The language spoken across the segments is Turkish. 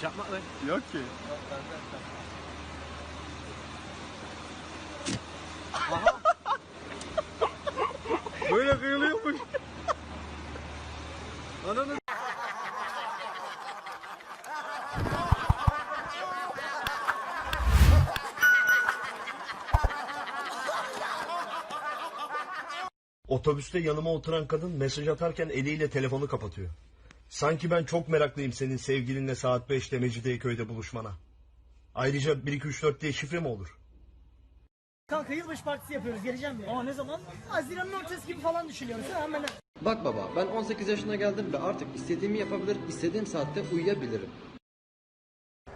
Çakmak ver. Yok ki. Böyle kıyılıyormuş. Ananı Otobüste yanıma oturan kadın mesaj atarken eliyle telefonu kapatıyor. Sanki ben çok meraklıyım senin sevgilinle saat 5'te Mecidiyeköy'de buluşmana. Ayrıca 1 2 3 4 diye şifre mi olur? Kanka yılbaşı partisi yapıyoruz geleceğim ya. Aa ne zaman? Haziran'ın ortası gibi falan düşünüyoruz. Hemen Bak baba ben 18 yaşına geldim ve artık istediğimi yapabilir, istediğim saatte uyuyabilirim.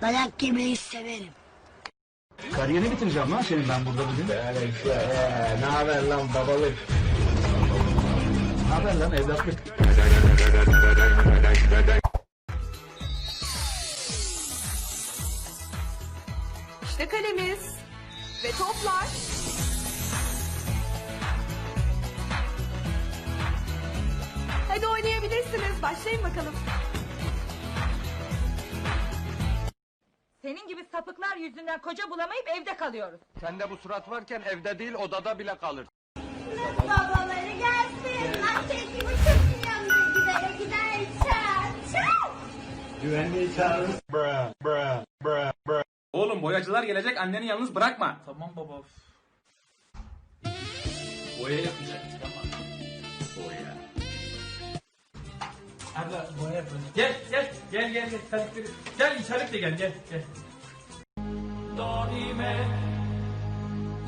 Dayak yemeyi severim. Kariyerini bitireceğim lan senin ben burada bugün. ne haber lan babalık? Ne haber lan evlatlık? İşte kalemiz ve toplar. Hadi oynayabilirsiniz. Başlayın bakalım. Senin gibi sapıklar yüzünden koca bulamayıp evde kalıyoruz. Sende bu surat varken evde değil odada bile kalır. Babaları gelsin. Oğlum boyacılar gelecek anneni yalnız bırakma. Tamam baba. Boya yapmayacaktık ama. Boya. Abla boya yapalım. Gel gel gel gel gel terlikleri. Gel içerik de gel gel gel. Dorime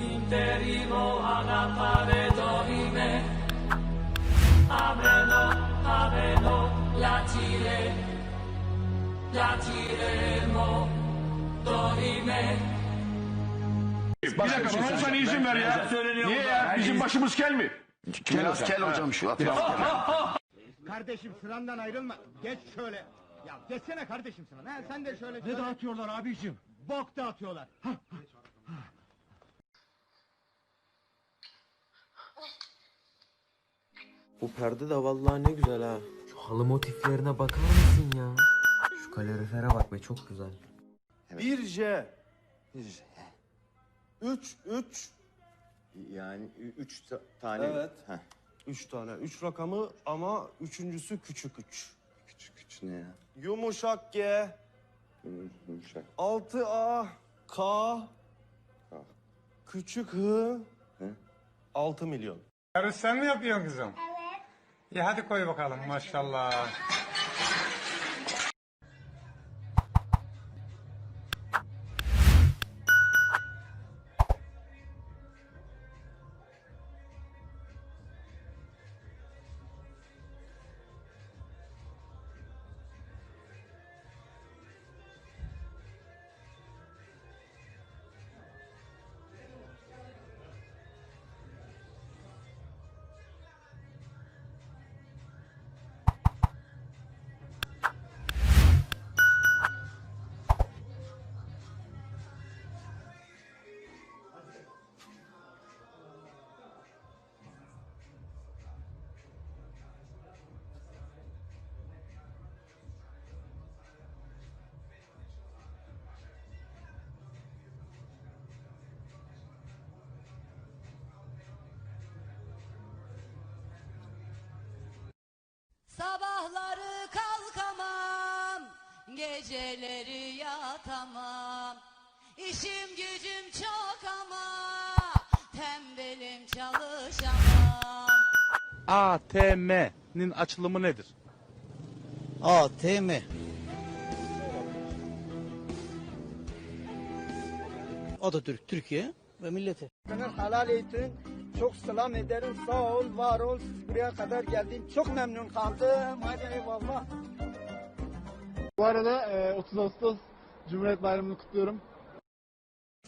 interimo anatare dorime Ameno laciremo dorime Bir dakika bana sen izin ver ya. Niye ya? Bizim başımız kel mi? Kel, kel hocam şu. Kardeşim sırandan ayrılma. Geç şöyle. Ya geçsene kardeşim sıran. Ha, sen de şöyle. Ne dağıtıyorlar abicim? Bok dağıtıyorlar. Bu perde de vallahi ne güzel ha. Şu halı motiflerine bakar mısın ya? Kalorifere bak be çok güzel. 1J. 3 3 yani 3 tane. Evet. 3 tane. 3 rakamı ama üçüncüsü küçük 3. Küçük 3 ne ya? Yumuşak G. Yumuşak. 6A K. Küçük H. 6 milyon. Yarış sen mi yapıyorsun kızım? Evet. İyi hadi koy bakalım maşallah. Sabahları kalkamam, geceleri yatamam. İşim gücüm çok ama tembelim çalışamam. ATM'nin açılımı nedir? ATM. Atatürk Türkiye ve milleti. Helal eğitim. Çok selam ederim. Sağ ol, var ol. Siz buraya kadar geldin. Çok memnun kaldım. Hadi eyvallah. Bu arada 30 Ağustos Cumhuriyet Bayramı'nı kutluyorum.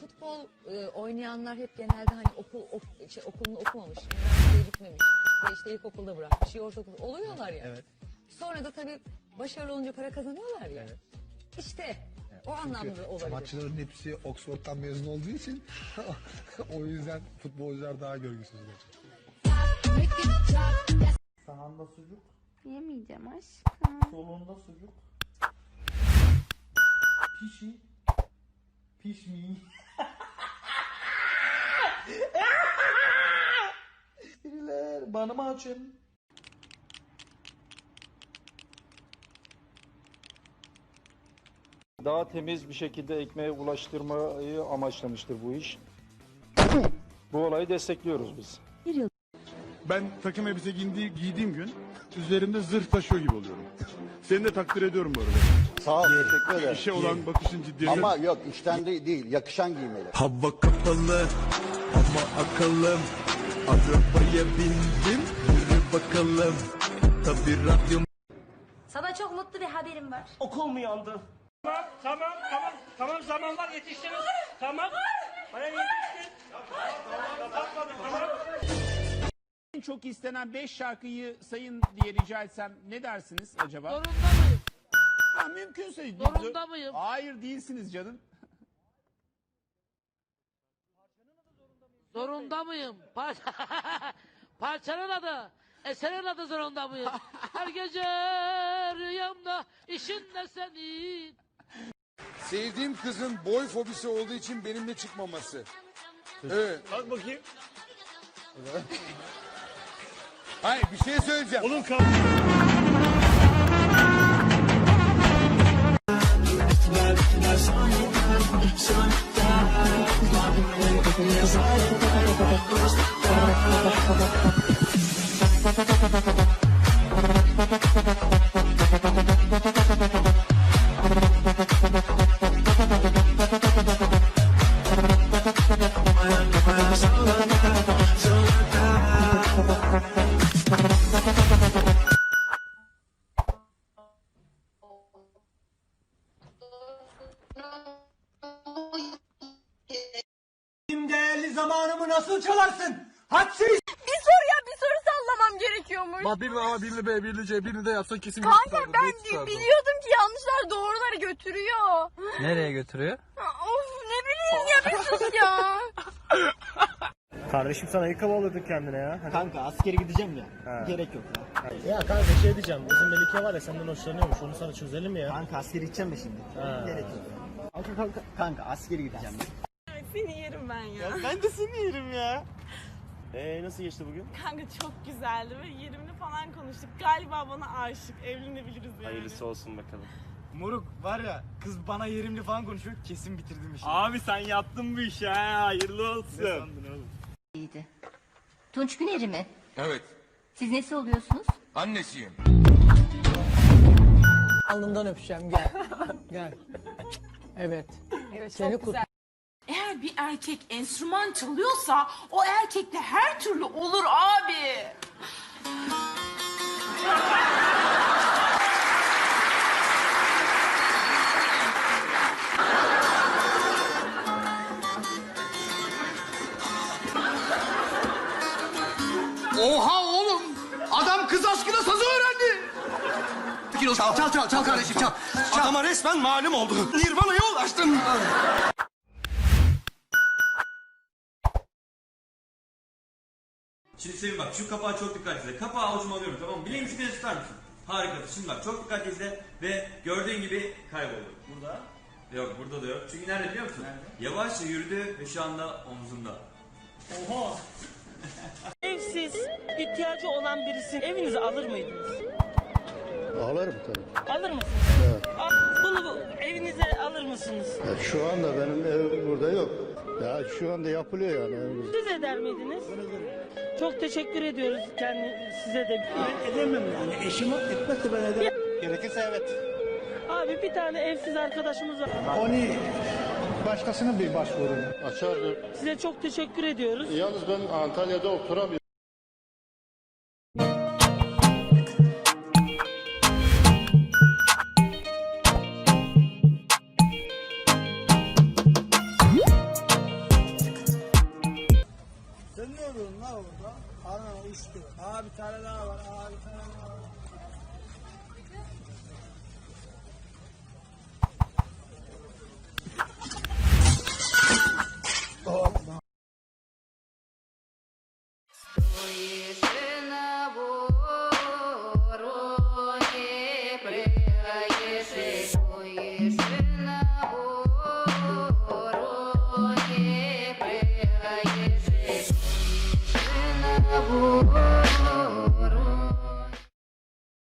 Futbol e, oynayanlar hep genelde hani okul ok, şey, okulunu okumamış, üniversiteye gitmemiş ve işte ilkokulda bırakmış, ya ortaokulda oluyorlar ya. Evet. Sonra da tabii başarılı olunca para kazanıyorlar ya. İşte o anlamda olabilir. Sanatçıların hepsi Oxford'dan mezun olduğu için o yüzden futbolcular daha görgüsüzler. Sahanda sucuk, Yemeyeceğim aşkım. solunda sucuk. Pişi. Pişmi. Biriler bana mı açın? Daha temiz bir şekilde ekmeğe ulaştırmayı amaçlamıştır bu iş. Bu olayı destekliyoruz biz. Ben takım elbise giyindi- giydiğim gün üzerimde zırh taşıyor gibi oluyorum. Seni de takdir ediyorum bu arada. Sağ ol, teşekkür ederim. İşe olan bakışın ciddiyeti. yok işten de değil, yakışan giymeli. Hava kapalı ama akıllım. Arabaya bindim yürü bakalım. Tabi radyom Sana çok mutlu bir haberim var. Okul mu yandı? Tamam tamam tamam tamam zamanlar yetiştiniz. Tamam. Bana yetiştin. En çok istenen 5 şarkıyı sayın diye rica etsem ne dersiniz acaba? Zorunda mıyım? Ha, mümkünse. Zorunda mıyım? Hayır değilsiniz canım. Zorunda mıyım? Par Parçanın adı. Eserin adı zorunda mıyım? Her gece rüyamda işinde senin. Sevdiğim kızın boy fobisi olduğu için benimle çıkmaması. Evet. Bak bakayım. Hayır bir şey söyleyeceğim. Onun Değerli zamanımı nasıl çalarsın? Hadsiz. Bir soruya bir soru sallamam gerekiyormuş. Bak birini A, birini B, birini C, birini de yapsan kesin Kanka ben biliyordum ki yanlışlar doğruları götürüyor. Nereye götürüyor? Of ne bileyim ya bir sus ya. Kardeşim sen ayakkabı alırdın kendine ya. Kanka askere gideceğim ya. Gerek yok ya. Ya kanka şey diyeceğim. Bizim Melike var ya senden hoşlanıyormuş. Onu sana çözelim mi ya? Kanka askere gideceğim de şimdi. Gerek yok. Kanka kanka kanka askere gideceğim. Seni yerim ben ya. Ben de seni yerim ya. Ee nasıl geçti bugün? Kanka çok güzeldi ve yerimli falan konuştuk. Galiba bana aşık. Evlenebiliriz yani. Hayırlısı olsun bakalım. Moruk var ya kız bana yerimli falan konuşuyor kesin bitirdim işi. Abi sen yaptın bu işi ha. Hayırlı olsun. Ne sandın oğlum? İyiydi. Tunç Güneri mi? Evet. Siz nesi oluyorsunuz? Annesiyim. Alnından öpeceğim gel. gel. Evet. Evet, Seni çok güzel. Eğer bir erkek enstrüman çalıyorsa o erkekle her türlü olur abi. Oha oğlum! Adam kız aşkına sazı öğrendi. Çal çal çal çal kardeşim çal. Adama resmen malum oldu. Nirvana'ya ulaştın. Şimdi Sevim bak şu kapağı çok dikkat izle. Kapağı avucuma alıyorum tamam mı? Bileğin ucuna tutar mısın? Harikasın. Şimdi bak çok dikkat izle ve gördüğün gibi kayboldu. Burada? Yok burada da yok. Çünkü nerede biliyor musun? Yavaşça yürüdü ve şu anda omzunda. Evsiz, ihtiyacı olan birisi evinize alır mıydınız? Alırım tabii. Alır mısınız? Evet. Bunu bu- evinize alır mısınız? Şu anda benim evim burada yok. Ya şu anda yapılıyor yani evimiz. Siz eder miydiniz? Çok teşekkür ediyoruz kendi size de. Ben edemem yani. Eşim etmezse ben ederim. Gerekirse evet. Abi bir tane evsiz arkadaşımız var. Onu başkasının bir başvurun. Açardım. Size çok teşekkür ediyoruz. Yalnız ben Antalya'da oturamıyorum. Uçtu. Aa bir tane daha var. Aa bir tane daha var.